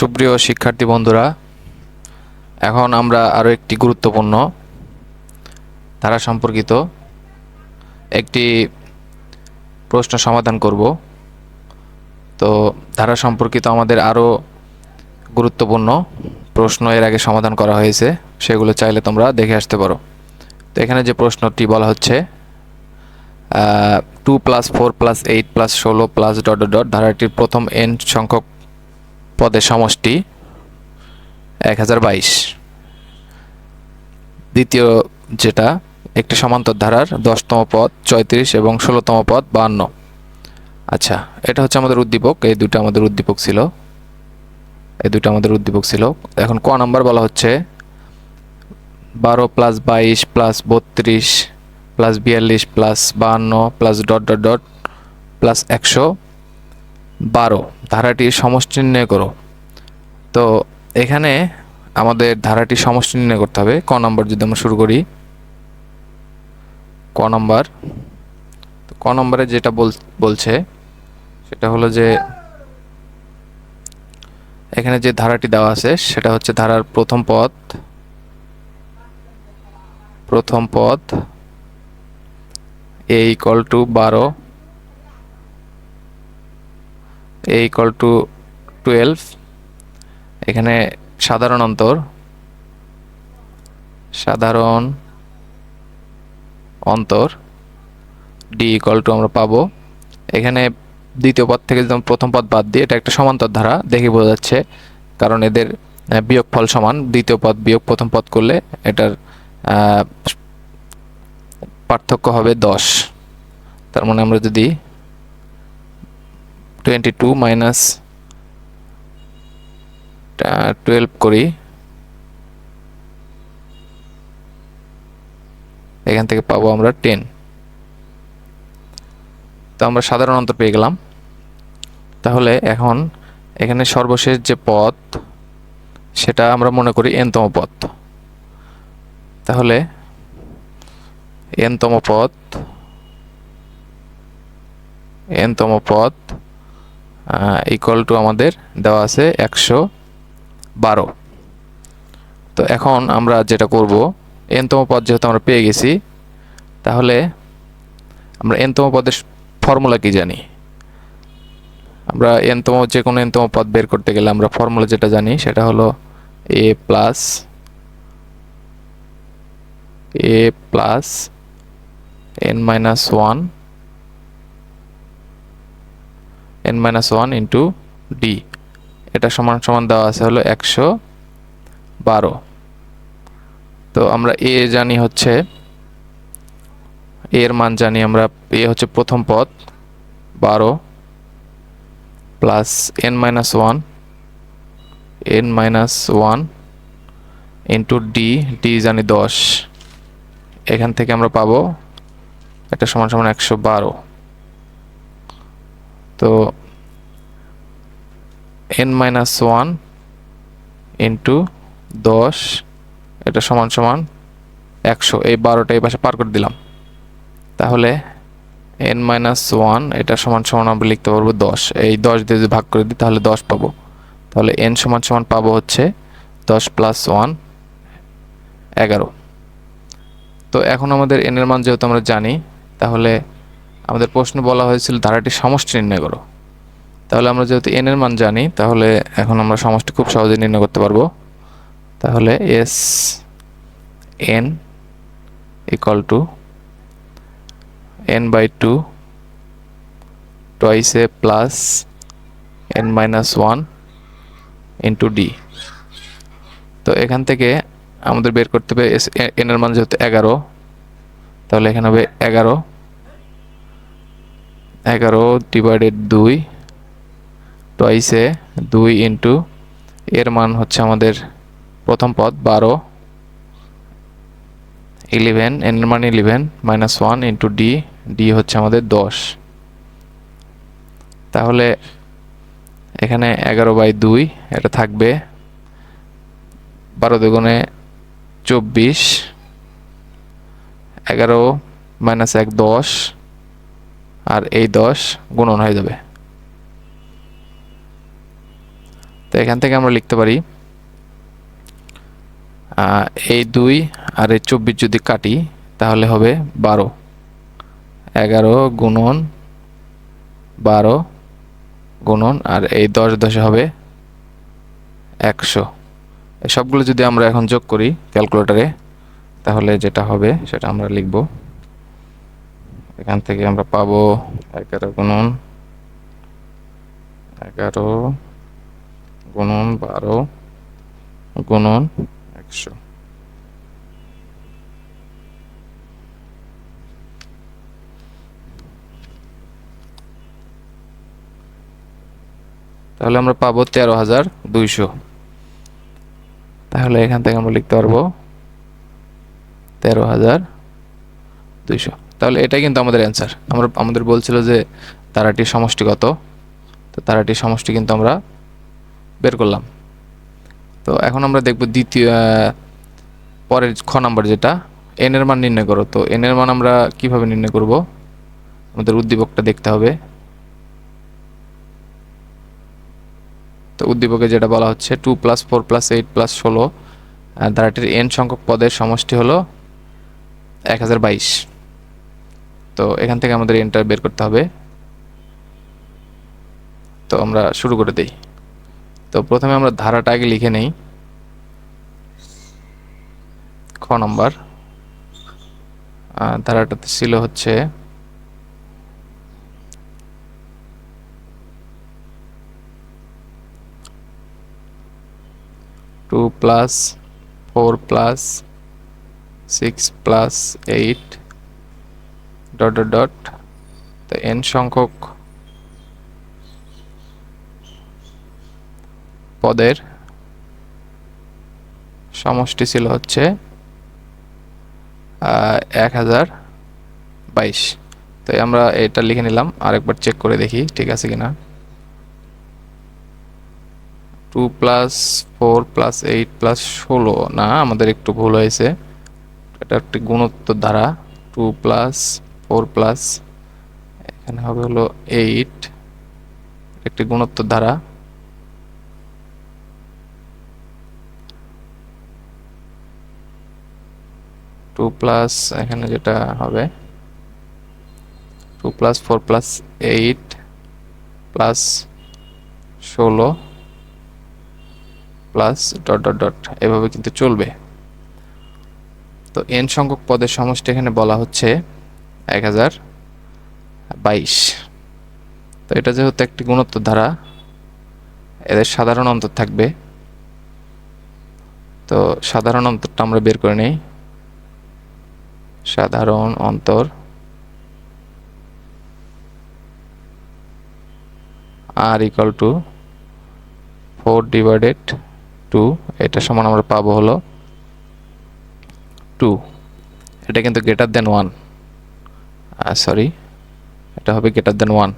সুপ্রিয় শিক্ষার্থী বন্ধুরা, এখন আমরা আরও একটি গুরুত্বপূর্ণ, ধারা সম্পর্কিত একটি প্রশ্ন সমাধান করব। তো ধারা সম্পর্কিত আমাদের আরও গুরুত্বপূর্ণ প্রশ্ন এর আগে সমাধান করা হয়েছে, সেগুলো চাইলে তোমরা দেখে আসতে পারো। তো এখানে যে প্রশ্নটি বলা হচ্ছে two plus four plus eight plus ষোলো প্লাস ডট ডট ধারাটির প্রথম এন সংখ্যক পদের সমষ্টি এক হাজার বাইশ। দ্বিতীয় যেটা, একটি সমান্তর ধারার দশতম পদ চৌত্রিশ এবং ষোলোতম পদ বাহান্ন। আচ্ছা এটা হচ্ছে আমাদের উদ্দীপক, এই দুটো আমাদের উদ্দীপক ছিল। এই দুটো আমাদের উদ্দীপক ছিল। এখন ক নাম্বার বলা হচ্ছে, বারো প্লাস বাইশ প্লাস বত্রিশ প্লাস বিয়াল্লিশ প্লাস বাহান্ন plus dot dot dot plus একশো বারো। ধারাটির সমষ্টি নির্ণয় করো। তো এখানে আমাদের ধারাটির সমষ্টি নির্ণয় করতে হবে। ক নম্বর যদি আমরা শুরু করি। ক নম্বর। ক নম্বরে যেটা বল, বলছে, সেটা হলো যে, এখানে যে ধারাটি দেওয়া আছে, সেটা হচ্ছে ধারার প্রথম পদ। প্রথম পদ এ ইকল টু বারো। এ ইকল টু টুয়েলভ এখানে সাধারণ অন্তর। সাধারণ অন্তর। ডি ইকল টু আমরা পাবো। এখানে দ্বিতীয় পদ থেকে আমরা প্রথম পদ বাদ দিই এটা একটা সমান্তর ধারা, দেখে বোঝা যাচ্ছে। কারণ এদের বিয়োগফল সমান। দ্বিতীয় পদ বিয়োগ প্রথম পদ করলে এটার পার্থক্য হবে দশ। তার মানে আমরা যদি টোয়েন্টি টু মাইনাস টুয়েলভ করি। এখান থেকে পাবো আমরা টেন তো আমরা সাধারণ অন্তর পেয়ে গেলাম। তাহলে এখন এখানে সর্বশেষ যে পদ সেটা আমরা মনে করি এনতম পদ তাহলে এনতম পদ এনতম পদ ইকুয়াল টু আমাদের দেওয়া আছে একশো বারো। তো এখন আমরা যেটা করব এনতম পদ যেহেতু আমরা পেয়ে গেছি, তাহলে আমরা এনতম পদের ফর্মুলা কি জানি? আমরা এনতম যে কোনো এনতম পদ বের করতে গেলে আমরা ফর্মুলা যেটা জানি, সেটা হলো a plus a plus n minus one n minus one into d এটা সমান সমান দেওয়া আছে হলো একশো বারো। তো আমরা এ জানি হচ্ছে এর মান জানি আমরা এ হচ্ছে প্রথম পদ, বারো plus n minus one n minus one into d d জানি দশ। এখান থেকে আমরা পাবো, এটা সমান সমান একশো বারো। তো এন মাইনাস ওয়ান ইন্টু দশ, এটা সমান সমান একশো। এই বারোটা এই পাশে পার করে দিলাম। তাহলে এন মাইনাস ওয়ান এটা সমান সমান আমরা লিখতে পারব দশ। এই দশ দিয়ে যদি ভাগ করে দিই, তাহলে দশ পাবো। তাহলে এন সমান সমান পাবো হচ্ছে দশ প্লাস ওয়ান এগারো। তো এখন আমাদের এন এর মান যেহেতু আমরা জানি, তাহলে আমাদের প্রশ্ন বলা হয়েছিল ধারাটির সমষ্টি নির্ণয় করো। তাহলে আমরা যেহেতু এন এর মান জানি, তাহলে এখন আমরা সমষ্টি খুব সহজে নির্ণয় করতে পারব। তাহলে s n equal to n by two twice a plus n minus one into d তো এখান থেকে আমাদের বের করতে হবে এন এর মান যেহেতু এগারো, তাহলে এখানে হবে এগারো এগারো ডিভাইডেড দুই টয়েসে দুই ইন্টু এর মান হচ্ছে আমাদের প্রথম পদ বারো ইলেভেন এর মান eleven minus one into d d হচ্ছে আমাদের দশ। তাহলে এখানে এগারো বাই দুই, এটা থাকবে বারো দুগুণে চব্বিশ, এগারো মাইনাস এক দশ আর এই দশ গুণন হয়ে যাবে। তো এখান থেকে আমরা লিখতে পারি এই দুই আর এই চব্বিশ যদি কাটি, তাহলে হবে বারো। এগারো গুণন বারো গুণন আর এই দশ দশে হবে একশো। সবগুলো যদি আমরা এখন যোগ করি ক্যালকুলেটরে, তাহলে যেটা হবে সেটা আমরা লিখব। এখান থেকে আমরা পাবো এগারো গুণন এগারো গুণন বারো গুণন একশো। তাহলে আমরা পাবো তেরো হাজার দুইশো। তাহলে এখান থেকে আমরা লিখতে পারব তেরো হাজার দুইশো। তাহলে এটাই কিন্তু আমাদের অ্যান্সার আমরা, আমাদের বলছিল যে তারাটির সমষ্টিগত তো তারাটির সমষ্টি কিন্তু আমরা বের করলাম। তো এখন আমরা দেখব দ্বিতীয় পরের খ নাম্বার যেটা এন এর মান নির্ণয় করো। তো এন এর মান আমরা কীভাবে নির্ণয় করব? আমাদের উদ্দীপকটা দেখতে হবে। তো উদ্দীপকে যেটা বলা হচ্ছে two plus four plus eight plus ষোলো ধারাটির এন সংখ্যক পদের সমষ্টি হলো এক হাজার বাইশ। তো এখান থেকে আমাদের এনটা বের করতে হবে। তো আমরা শুরু করে দিই। তো প্রথমে আমরা ধারাটা আগে লিখে নেই। খ নম্বর। ধারাটাতে ছিল হচ্ছে two plus four plus six plus eight dot dot dot তো এন সংখ্যক পদের সমষ্টি ছিল হচ্ছে এক হাজার বাইশ। তো আমরা এটা লিখে নিলাম, আরেকবার চেক করে দেখি ঠিক আছে কিনা। Two plus four plus eight plus ষোলো। না, আমাদের একটু ভুল হয়েছে। এটা একটি গুণোত্তর ধারা। টু প্লাস ফোর প্লাস, এখানে হবে হলো এইট, একটি গুণোত্তর ধারা। টু প্লাস এখানে যেটা হবে, two plus four plus eight plus ষোলো প্লাস ডট ডট ডট, এভাবে কিন্তু চলবে। তো এন সংখ্যক পদের সমষ্টি এখানে বলা হচ্ছে এক হাজার বাইশ। তো এটা যেহেতু একটি গুণোত্তর ধারা, এদের সাধারণ অন্তর থাকবে। তো সাধারণ অন্তরটা আমরা বের করে নেই। সাধারণ অন্তর r equal to four divided two এটা সমান আমরা পাবো হলো টু এটা কিন্তু গ্রেটার দেন ওয়ান সরি এটা হবে গ্রেটার দেন ওয়ান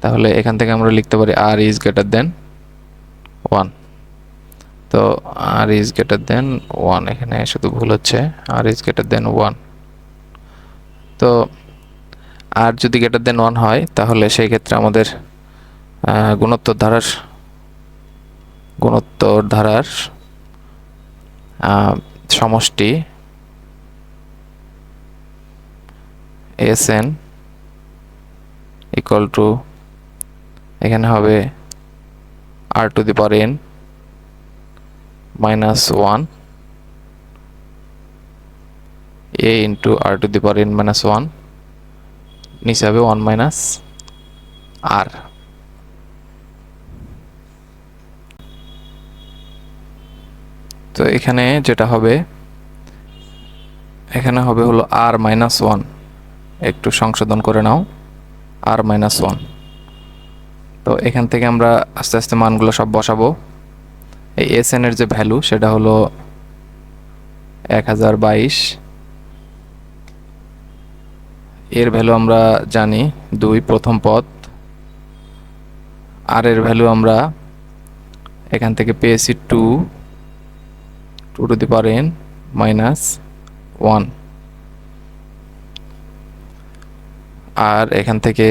তাহলে এখান থেকে আমরা লিখতে পারি r is greater than one তো r is greater than one এখানে শুধু ভুল হচ্ছে r is greater than one তো আর যদি গ্রেটার দেন ওয়ান হয়, তাহলে সেই ক্ষেত্রে আমাদের গুণোত্তর ধারার গুণোত্তর ধারার সমষ্টি এস এন ইকুয়াল টু এখানে হবে r to the power n minus one a into r to the power n minus one নিচে হবে ওয়ান মাইনাস আর তো এখানে যেটা হবে, এখানে হবে হলো আর মাইনাস ওয়ান একটু সংশোধন করে নাও, আর মাইনাস ওয়ান তো এখান থেকে আমরা আস্তে আস্তে মানগুলো সব বসাবো। এই এস এর যে ভ্যালু সেটা হলো এক হাজার বাইশ। এর ভ্যালু আমরা জানি দুই, প্রথম পদ। আর এর ভ্যালু আমরা এখান থেকে পেয়েছি two two two the power n minus one আর এখান থেকে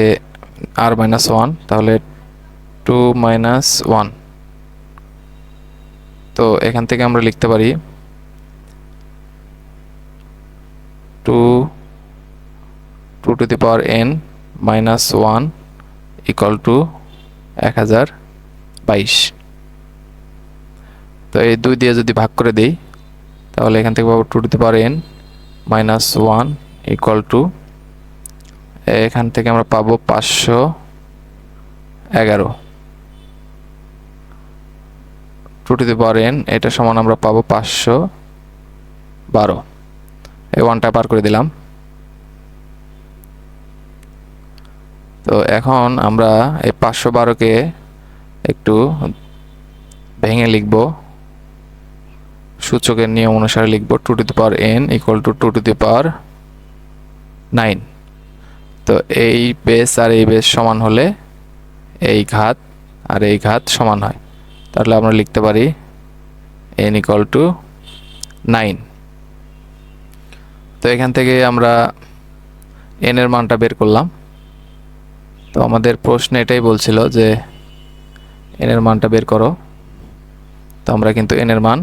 আর মাইনাস ওয়ান তাহলে টু মাইনাস ওয়ান তো এখান থেকে আমরা লিখতে পারি two two two the power n minus one equal to এক হাজার বাইশ তো এই দুই দিয়ে যদি ভাগ করে দিই, তাহলে এখান থেকে পাবো two two the power n minus one equal to এখান থেকে আমরা পাবো পাঁচশো এগারো। টু টু দি এন এটা সমান আমরা পাবো পাঁচশো বারো। এই ওয়ানটা পার করে দিলাম। তো এখন আমরা এই পাঁচশো বারোকে একটু ভেঙে লিখব। সূচকের নিয়ম অনুসারে লিখব। Two to the power n equal to two to the power nine তো এই বেস আর এই বেস সমান হলে এই ঘাত আর এই ঘাত সমান হয়। তাহলে আমরা লিখতে পারি এন ইকুয়াল টু নাইন তো এখান থেকে আমরা এন এর মানটা বের করলাম। তো আমাদের প্রশ্ন এটাই বলছিল যে এন এর মানটা বের করো। তো আমরা কিন্তু এন এর মান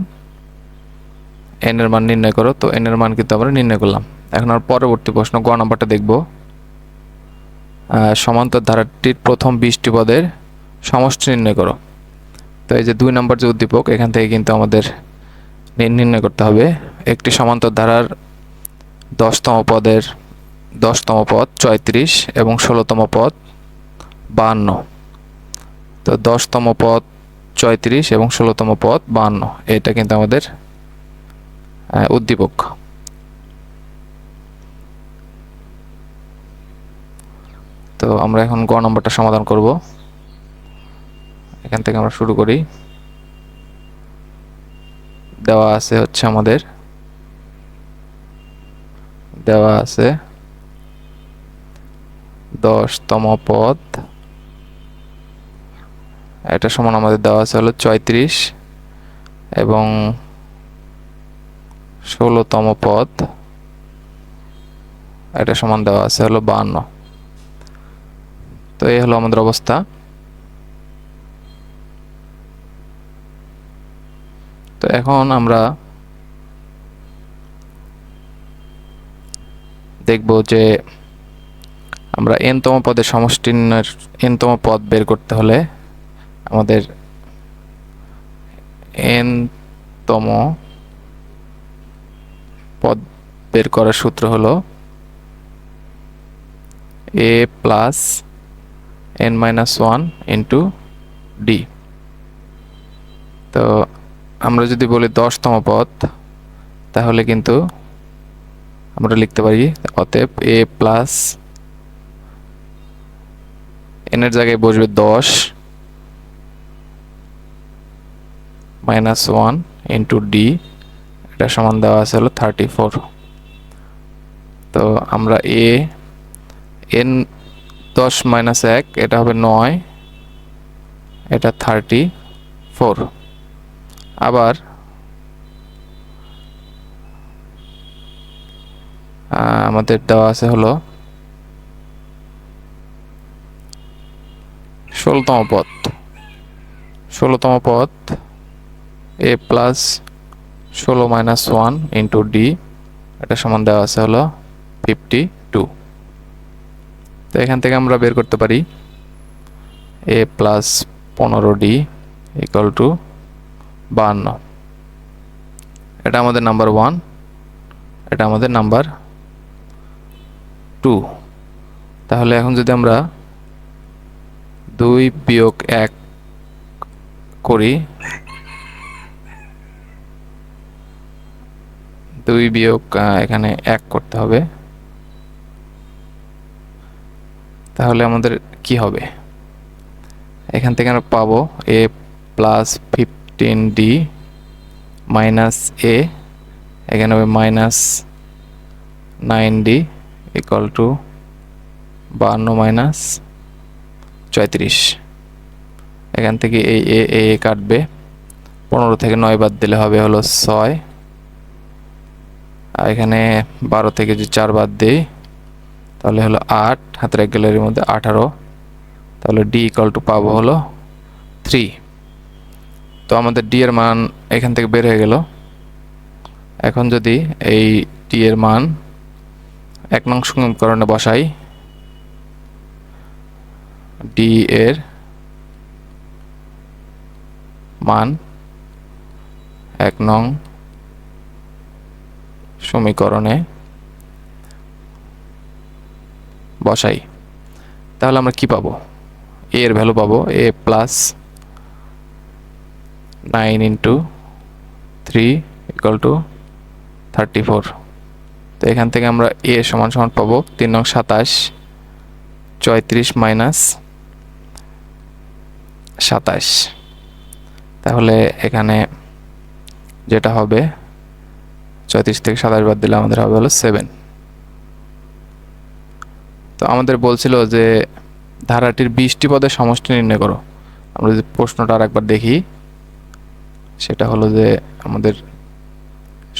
এন এর মান নির্ণয় করো। তো এন এর মান কিন্তু আমরা নির্ণয় করলাম। এখন আর পরবর্তী প্রশ্ন, গ নাম্বারটা দেখব। সমান্তর ধারাটির প্রথম বিশটি পদের সমষ্টি নির্ণয় করো। তো এই যে দুই নম্বর যে উদ্দীপক, এখান থেকে কিন্তু আমাদের নির্ণয় করতে হবে। একটি সমান্তর ধারার দশতম পদের দশতম পদ চৈত্রিশ এবং ষোলোতম পদ বাহান্ন। তো দশতম পদ চৈত্রিশ এবং ষোলোতম পদ বাহান্ন। এটা কিন্তু আমাদের উদ্দীপক। তো আমরা এখন গ নম্বরটা সমাধান করব। এখান থেকে আমরা শুরু করি। দেওয়া আছে হচ্ছে আমাদের। দেওয়া আছে দশতম পদ। এটা সমান আমাদের দেওয়া আছে হলো চৈত্রিশ এবং ষোলোতম পদ। এটা সমান দেওয়া আছে হলো বান্ন। তো এই হলো আমাদের অবস্থা। তো এখন আমরা দেখব যে আমরা এনতম পদের সমষ্টির এনতম পদ বের করতে হলে আমাদের এনতম পদ বের করার সূত্র হলো a plus n minus one into d তো আমরা যদি বলি দশতম পদ, তাহলে কিন্তু আমরা লিখতে পারি অতএব এ প্লাস এনের জায়গায় বসবে দশ মাইনাস ওয়ান ইন্টু ডি এটা সমান দেওয়া আছে হলো থার্টি ফোর তো আমরা এ এন দশ মাইনাস এক, এটা হবে নয়, এটা থার্টি ফোর আবার আমাদের দেওয়া আছে হলো ষোলোতম পদ। ষোলোতম পদ এ প্লাস ষোলো মাইনাস ওয়ান ইন্টু ডি এটা সমান দেওয়া আছে হলো ফিফটি তো এখান থেকে আমরা বের করতে পারি এ প্লাস পনেরো ডি ইকুয়াল টু বাহান্ন। এটা আমাদের নাম্বার ওয়ান, এটা আমাদের নাম্বার টু। তাহলে এখন যদি আমরা দুই বিয়োগ এক করি, দুই বিয়োগ এখানে এক করতে হবে। তাহলে আমাদের কি হবে? এখান থেকে আমরা পাবো a plus fifteen d minus a এখানে হবে minus nine d equal to বান্ন মাইনাস চৌত্রিশ এখান থেকে এই এ এ কাটবে। পনেরো থেকে নয় বাদ দিলে হবে হলো ছয়। আর এখানে বারো থেকে যে চার বাদ দিই তাহলে হলো আট, হাতের এক গ্যালারির মধ্যে আঠারো। তাহলে ডি ইকাল টু পাবো হলো থ্রি তো আমাদের ডি এর মান এখান থেকে বের হয়ে গেল। এখন যদি এই টি এর মান এক নং সমীকরণে বসাই ডি এর মান এক নং সমীকরণে বসাই, তাহলে আমরা কি পাবো? এ এর ভ্যালু পাবো a plus nine into three equal to thirty four তো এখান থেকে আমরা এ সমান সমান পাবো, তিন নং সাতাশ চৌত্রিশ মাইনাস সাতাশ। তাহলে এখানে যেটা হবে চৌত্রিশ থেকে সাতাশ বাদ দিলে আমাদের হবে হলো সেভেন আমাদের বলছিল যে ধারাটির বিশটি পদের সমষ্টি নির্ণয় করো। আমরা যদি প্রশ্নটা আর একবার দেখি, সেটা হলো যে আমাদের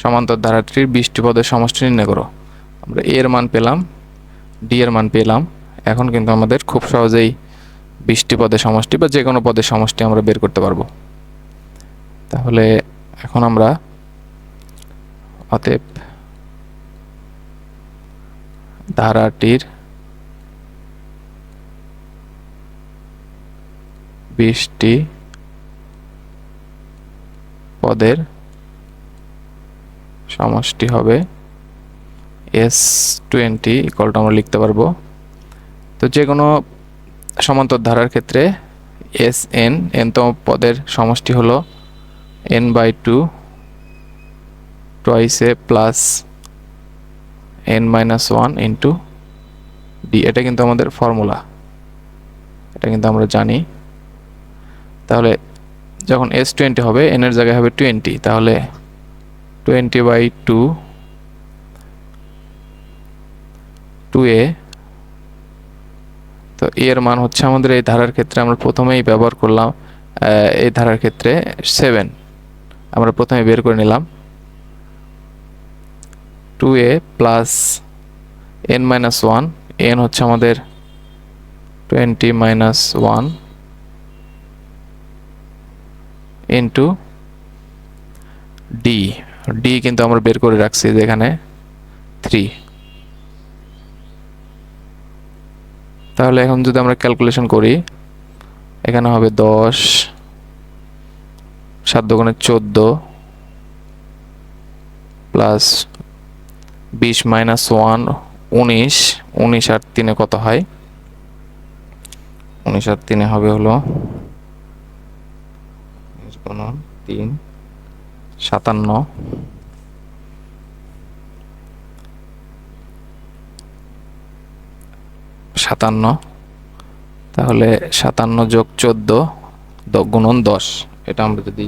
সমান্তর ধারাটির বিশটি পদের সমষ্টি নির্ণয় করো। আমরা এর মান পেলাম ডি এর মান পেলাম, এখন কিন্তু আমাদের খুব সহজেই বিশটি পদের সমষ্টি বা যে কোনো পদের সমষ্টি আমরা বের করতে পারব। তাহলে এখন আমরা অতএব ধারাটির বিশটি পদের সমষ্টি হবে এস টোয়েন্টি ইকলটা আমরা লিখতে পারব। তো যে কোনো সমান্তর ধারার ক্ষেত্রে এস এন এনতম পদের সমষ্টি হলো n by two twice a plus n minus one into d এটা কিন্তু আমাদের ফর্মুলা এটা কিন্তু আমরা জানি। তাহলে যখন এস টোয়েন্টি হবে এন এর জায়গায় হবে টোয়েন্টি তাহলে twenty by two two a তো এর মান হচ্ছে আমাদের এই ধারার ক্ষেত্রে আমরা প্রথমেই ব্যবহার করলাম এই ধারার ক্ষেত্রে সেভেন আমরা প্রথমে বের করে নিলাম। Two a plus n minus one n হচ্ছে আমাদের twenty minus one into d d কিন্তু আমরা বের করে রাখছি যেখানে থ্রি তাহলে এখন যদি আমরা ক্যালকুলেশন করি, এখানে হবে দশ, সাত দোকানে চোদ্দ প্লাস বিশ মাইনাস ওয়ান উনিশ উনিশ আর তিনে কত হয়? উনিশ আর তিনে হবে হলো তিন, সাতান্ন। সাতান্ন। তাহলে সাতান্ন যোগ চোদ্দ গুণন দশ। এটা আমরা যদি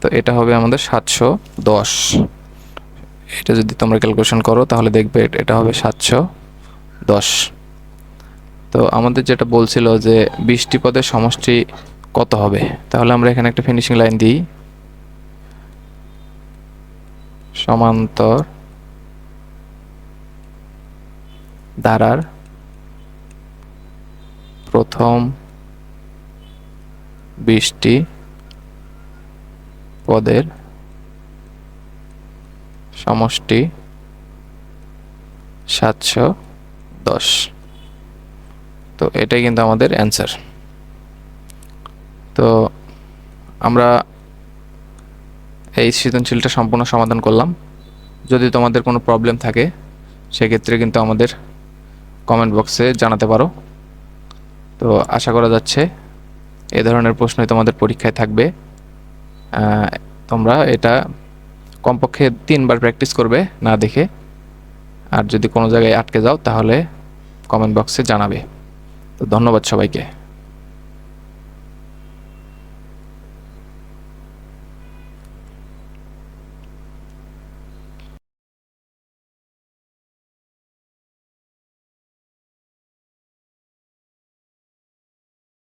তো এটা হবে আমাদের সাতশো দশ। এটা যদি তোমরা ক্যালকুলেশন করো, তাহলে দেখবে এটা হবে সাতশো দশ। তো আমাদের যেটা বলছিল যে বিশটি পদের সমষ্টি কত হবে? তাহলে আমরা এখানে একটা ফিনিশিং লাইন দিই। সমান্তর ধারার প্রথম বিশটি পদের সমষ্টি সাতশো দশ। তো এটাই কিন্তু আমাদের অ্যান্সার তো আমরা এই সৃজনশীলটা সম্পূর্ণ সমাধান করলাম। যদি তোমাদের কোনো প্রবলেম থাকে, সেক্ষেত্রে কিন্তু আমাদের কমেন্ট বক্সে জানাতে পারো। তো আশা করা যাচ্ছে এ ধরনের প্রশ্নই তোমাদের পরীক্ষায় থাকবে। তোমরা এটা কমপক্ষে তিনবার প্র্যাকটিস করবে না দেখে। আর যদি কোনো জায়গায় আটকে যাও, তাহলে কমেন্ট বক্সে জানাবে। তো ধন্যবাদ সবাইকে।